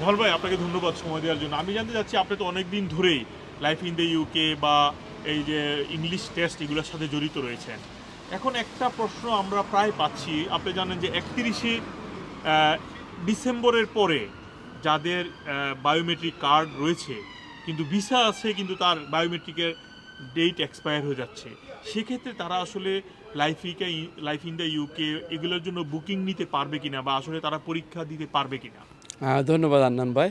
মহল ভাই, আপনাকে ধন্যবাদ সময় দেওয়ার জন্য। আমি জানতে চাচ্ছি, আপনি তো অনেক দিন ধরেই লাইফ ইন দ্য ইউকে বা এই যে ইংলিশ টেস্ট এগুলোর সাথে জড়িত রয়েছেন। এখন একটা প্রশ্ন আমরা প্রায় পাচ্ছি। আপনি জানেন যে একত্রিশে ডিসেম্বরের পরে যাদের বায়োমেট্রিক কার্ড রয়েছে, কিন্তু ভিসা আছে, কিন্তু তার বায়োমেট্রিকের ডেট এক্সপায়ার হয়ে যাচ্ছে। সেক্ষেত্রে তারা আসলে লাইফ ইকে লাইফ ইন দ্য ইউকে এগুলোর জন্য বুকিং নিতে পারবে কিনা বা আসলে তারা পরীক্ষা দিতে পারবে কিনা? ধন্যবাদ আন্নান ভাই।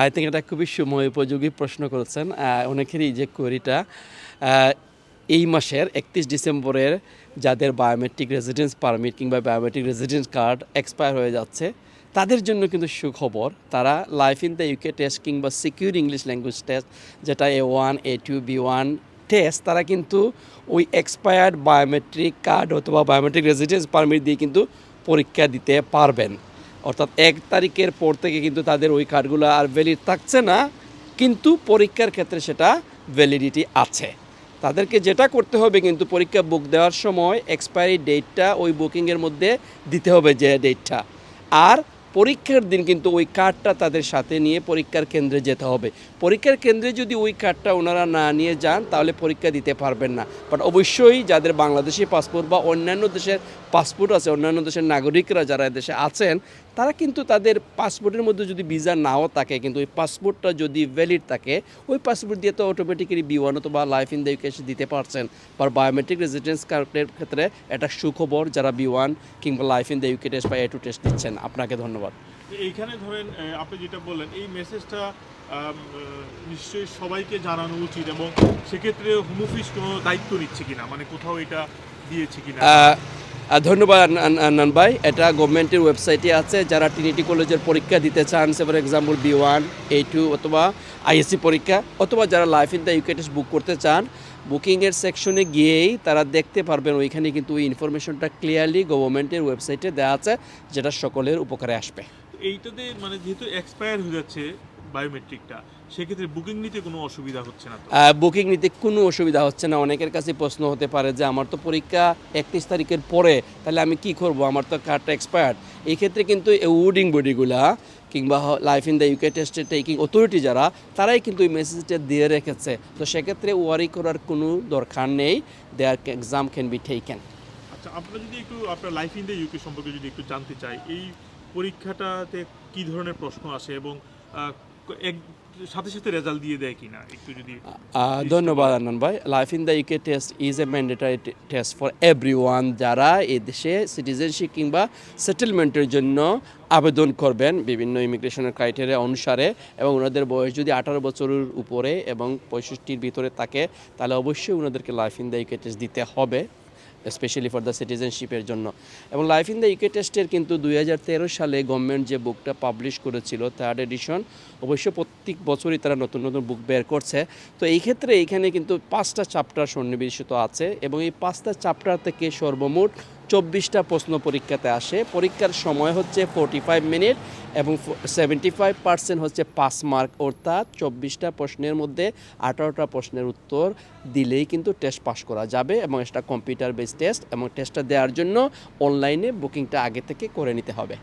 আই থিঙ্ক এটা খুবই সময় উপযোগী প্রশ্ন করেছেন। অনেকেরই যে কোয়েরিটা এই মাসের একত্রিশ ডিসেম্বরের যাদের বায়োমেট্রিক রেসিডেন্স পারমিট কিংবা বায়োমেট্রিক রেসিডেন্স কার্ড এক্সপায়ার হয়ে যাচ্ছে, তাদের জন্য কিন্তু সুখবর। তারা life in the UK test কিংবা সিকিউর ইংলিশ ল্যাঙ্গুয়েজ টেস্ট যেটা A one A two B one test তারা কিন্তু ওই এক্সপায়ার্ড বায়োমেট্রিক কার্ড অথবা বায়োমেট্রিক রেসিডেন্স পারমিট দিয়ে কিন্তু পরীক্ষা দিতে পারবেন। অর্থাৎ এক তারিখের পর থেকে কিন্তু তাদের ওই কার্ডগুলো আর ভ্যালিড থাকছে না, কিন্তু পরীক্ষার ক্ষেত্রে সেটা ভ্যালিডিটি আছে। তাদেরকে যেটা করতে হবে কিন্তু পরীক্ষা বুক দেওয়ার সময় এক্সপায়ারি ডেটটা ওই বুকিংয়ের মধ্যে দিতে হবে যে ডেটটা আর পরীক্ষার দিন কিন্তু ওই কার্ডটা তাদের সাথে নিয়ে পরীক্ষার কেন্দ্রে যেতে হবে। পরীক্ষার কেন্দ্রে যদি ওই কার্ডটা ওনারা না নিয়ে যান, তাহলে পরীক্ষা দিতে পারবেন না। বাট অবশ্যই যাদের বাংলাদেশি পাসপোর্ট বা অন্যান্য দেশের পাসপোর্ট আছে, অন্যান্য দেশের নাগরিকরা যারা দেশে আছেন, তারা কিন্তু তাদের পাসপোর্টের মধ্যে যদি ভিসা নাও থাকে, কিন্তু ওই পাসপোর্টটা যদি ভ্যালিড থাকে, ওই পাসপোর্ট দিয়ে তো অটোমেটিক্যালি বি ওয়ান অথবা লাইফ ইন দ্য দিতে পারছেন। বা বায়োমেট্রিক রেজিডেন্স কার্ডের ক্ষেত্রে এটা সুখবর যারা বি ওয়ান কিংবা life in the UK test বা এ টু টেস্ট দিচ্ছেন আপনাকে ধন্যবাদ। এইখানে ধরেন আপনি যেটা বললেন এই মেসেজটা নিশ্চয়ই সবাইকে জানানো উচিত এবং সেক্ষেত্রে হোম অফিস কোনো দায়িত্ব নিচ্ছে কিনা? মানে কোথাও এটা দিয়েছে কিনা? ধন্যবাদ আন- আন- আন্নান ভাই। এটা গভর্নমেন্টের ওয়েবসাইটে আছে। যারা ট্রিনিটি কলেজের পরীক্ষা দিতে চান say for example B one A two অথবা আইএসসি পরীক্ষা, অথবা যারা life in the UK test book করতে চান বুকিংয়ের সেকশনে গিয়েই তারা দেখতে পারবেন। ওইখানে কিন্তু ওই ইনফরমেশনটা ক্লিয়ারলি গভর্নমেন্টের ওয়েবসাইটে দেওয়া আছে, যেটা সকলের উপকারে আসবে। এইটাতে মানে যেহেতু এক্সপায়ার হয়ে যাচ্ছে বায়োমেট্রিকটা সেক্ষেত্রে বুকিং নিতে কোনো অসুবিধা হচ্ছে না বুকিং নিতে কোনো অসুবিধা হচ্ছে না। অনেকের কাছে প্রশ্ন হতে পারে যে আমার তো পরীক্ষা একত্রিশ তারিখের পরে তাহলে আমি কি করব? আমার তো কার্ডটা এক্সপায়ার্ড এই ক্ষেত্রে কিন্তু এই উডিং বডিগুলা কিংবা লাইফ ইন দ্য ইউকে টেস্টের টেকিং অথরিটি যারা তারাই কিন্তু এই মেসেজটা দিয়ে রেখেছে। তো সেক্ষেত্রে ওয়ারি করার কোনো দরকার নেই। Their exam can be taken আচ্ছা আপনারা যদি একটু আপনার লাইফ ইন দ্য ইউকে সম্পর্কে যদি একটু জানতে চাই এই পরীক্ষাটাতে কি ধরনের প্রশ্ন আসে এবং সাথে সাথে রেজাল্ট দিয়ে দেয় কিনা? একটু যদি ধন্যবাদ আনন্দ ভাই। Life in the UK test is a mandatory test for every one যারা এই দেশে সিটিজেনশিপ কিংবা সেটেলমেন্টের জন্য আবেদন করবেন বিভিন্ন ইমিগ্রেশনের ক্রাইটেরিয়া অনুসারে এবং ওনাদের বয়স যদি আঠারো বছরের উপরে এবং পঁয়ষট্টির ভিতরে থাকে, তাহলে অবশ্যই ওনাদেরকে life in the UK test দিতে হবে। স্পেশালি ফর দ্য সিটিজেনশিপের জন্য। এবং লাইফ ইন দ্য ইউকে টেস্টের কিন্তু দুই হাজার তেরো সালে গভর্নমেন্ট যে বুকটা পাবলিশ করেছিল থার্ড এডিশন অবশ্য প্রত্যেক বছরই তারা নতুন নতুন বুক বের করছে। তো এই ক্ষেত্রে এইখানে কিন্তু পাঁচটা চাপ্টার সন্নিবেশিত আছে এবং এই পাঁচটা চ্যাপ্টার থেকে সর্বমোট চব্বিশটা প্রশ্ন পরীক্ষাতে আসে। পরীক্ষার সময় হচ্ছে ফোরটি ফাইভ মিনিট এবং সেভেন্টি ফাইভ পার্সেন্ট হচ্ছে পাস মার্ক অর্থাৎ চব্বিশটা প্রশ্নের মধ্যে আঠারোটা প্রশ্নের উত্তর দিলেই কিন্তু টেস্ট পাস করা যাবে এবং এটা কম্পিউটার বেস টেস্ট এবং টেস্টটা দেওয়ার জন্য অনলাইনে বুকিংটা আগে থেকে করে নিতে হবে।